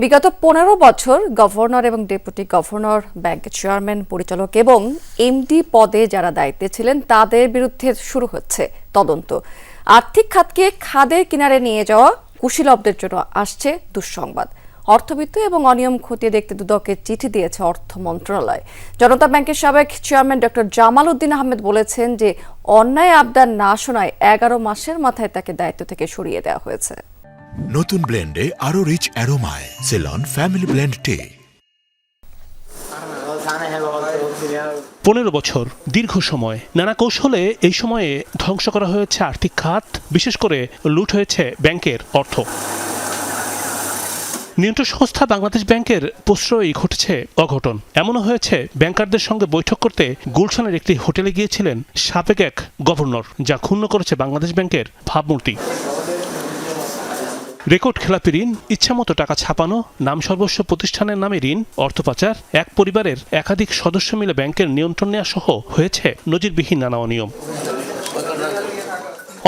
বিগত পনেরো বছর গভর্নর এবং ডেপুটি গভর্নর ব্যাংকের চেয়ারম্যান, পরিচালক এবং এমডি পদে যারা দায়িত্বে ছিলেন, তাদের বিরুদ্ধে শুরু হচ্ছে তদন্ত। আর্থিক খাতকে খাদের কিনারে নিয়ে যাওয়া কুশীলবদের জন্য আসছে দুঃসংবাদ। অর্থবিত্ত এবং অনিয়ম খতিয়ে দেখতে দুদককে চিঠি দিয়েছে অর্থ মন্ত্রণালয়। জনতা ব্যাংকের সাবেক চেয়ারম্যান ডক্টর জামাল উদ্দিন আহমেদ বলেছেন যে, অন্যায় আবদার না শোনায় এগারো মাসের মাথায় তাকে দায়িত্ব থেকে সরিয়ে দেওয়া হয়েছে। নতুন ব্লেন্ডে আরও রিচ অ্যারোমায় সেলন ফ্যামিলি ব্লেন্ড টে পনেরো বছর, দীর্ঘ সময়। নানা কৌশলে এই সময়ে ধ্বংস করা হয়েছে আর্থিক খাত, বিশেষ করে লুট হয়েছে ব্যাংকের অর্থ। নিয়ন্ত্রণ সংস্থা বাংলাদেশ ব্যাংকের প্রশ্রয়ই ঘটেছে অঘটন। এমনও হয়েছে, ব্যাংকারদের সঙ্গে বৈঠক করতে গুলশানের একটি হোটেলে গিয়েছিলেন সাবেক এক গভর্নর, যা ক্ষুণ্ণ করেছে বাংলাদেশ ব্যাংকের ভাবমূর্তি। রেকর্ড খেলাপি ঋণ, ইচ্ছামতো টাকা ছাপানো, নাম সর্বস্ব প্রতিষ্ঠানের নামে ঋণ অর্থ পাচার এক পরিবারের একাধিক সদস্য মিলে ব্যাংকের নিয়ন্ত্রণ নেওয়া সহ হয়েছে নজিরবিহীন নানা অনিয়ম।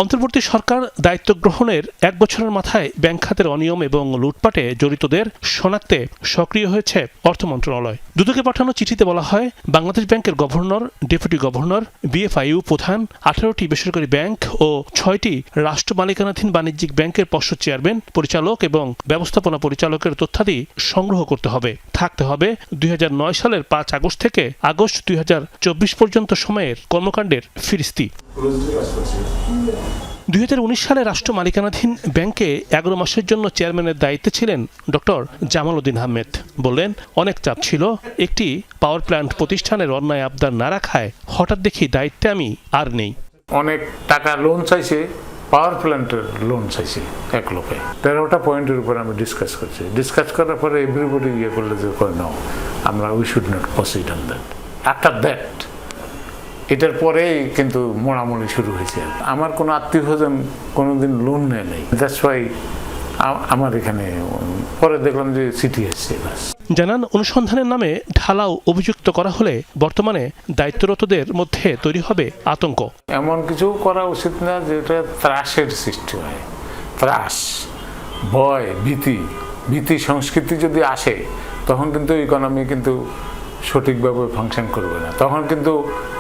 অন্তর্বর্তী সরকার দায়িত্ব গ্রহণের এক বছরের মাথায় ব্যাংক খাতের অনিয়ম এবং লুটপাটে জড়িতদের শনাক্তে সক্রিয় হয়েছে অর্থ মন্ত্রণালয়। দুদকে পাঠানো চিঠিতে বলা হয়, বাংলাদেশ ব্যাংকের গভর্নর, ডেপুটি গভর্নর বিএফআইইউ প্রধান, আঠারোটি বেসরকারি ব্যাংক ও ছয়টি রাষ্ট্র মালিকানাধীন বাণিজ্যিক ব্যাংকের পর্ষদ চেয়ারম্যান, পরিচালক এবং ব্যবস্থাপনা পরিচালকের তথ্যাদি সংগ্রহ করতে হবে। থাকতে হবে দুই হাজার নয় সালের পাঁচ আগস্ট থেকে আগস্ট দুই হাজার চব্বিশ পর্যন্ত সময়ের কর্মকাণ্ডের ফিরিস্তি। দুই হাজার উনিশ সালে রাষ্ট্র মালিকানাধীন ব্যাংকে এগারো মাসের জন্য চেয়ারম্যানের দায়িত্বে ছিলেন ডক্টর জামাল উদ্দিন আহমেদ। বললেন, অনেক চাপ ছিল। একটি পাওয়ার প্ল্যান্ট প্রতিষ্ঠানের অন্যায় আবদার না রাখায় হঠাৎ দেখি দায়িত্বে আমি আর নেই। অনেক টাকা লোন চাইছে পাওয়ার প্ল্যান্টের লোন চাইছে এক লোকে। তেরোটা পয়েন্টের উপর আমি ডিসকাস করছি। ডিসকাস করার পরে এভরিবডি ইয়ে করলে যে করে নাও, আমরা we should not proceed on that after that এটার পরেই কিন্তু মোড়ামুড়ি শুরু হয়েছে। আমার কোনো আত্মীয় স্বজন কোনোদিন লোন নেয় নেই। দ্যাটস ওয়াই আমার এখানে পরে দেখলাম যে সিটি এসছে বাস জানান অনুসন্ধানের নামে ঢালাও অভিযুক্ত করা হলে বর্তমানে দায়িত্বরতদের মধ্যে তৈরি হবে আতঙ্ক। এমন কিছু করা উচিত না যেটা ত্রাসের সৃষ্টি হয়। ত্রাস ভয় ভীতি ভীতি সংস্কৃতি যদি আসে তখন কিন্তু ইকোনমি কিন্তু সঠিকভাবে ফাংশন করবে না। তখন কিন্তু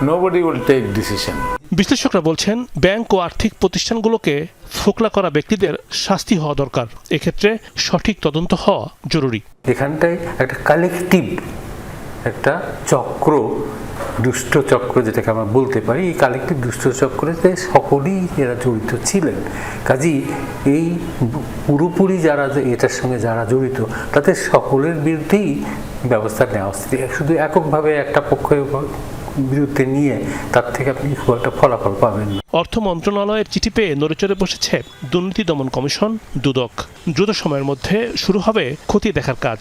নোবডি উইল টেক ডিসিশন বিশ্লেষকরা বলছেন ব্যাংক ও আর্থিক প্রতিষ্ঠানগুলোকে ফোকলা করা ব্যক্তিদের শাস্তি হওয়া দরকার। এক্ষেত্রে সঠিক তদন্ত হওয়া জরুরি। এখানটায় একটা কালেকটিভ একটা চক্র, দুষ্ট চক্র যেটাকে আমরা বলতে পারি। এই কালেকটিভ দুষ্ট চক্রতে সকলেই এরা জড়িত ছিলেন, কাজেই এই পুরোপুরি যারা এটার সঙ্গে যারা জড়িত, তাদের সকলের বিরুদ্ধেই ব্যবস্থা নেওয়া উচিত শুধু এককভাবে একটা পক্ষের বিরুদ্ধে নিয়ে তার থেকে আপনি খুব একটা ফলাফল পাবেন অর্থ মন্ত্রণালয়ের চিঠি পেয়ে নড়েচড়ে বসেছে দুর্নীতি দমন কমিশন দুদক। দ্রুত সময়ের মধ্যে শুরু হবে ক্ষতি দেখার কাজ।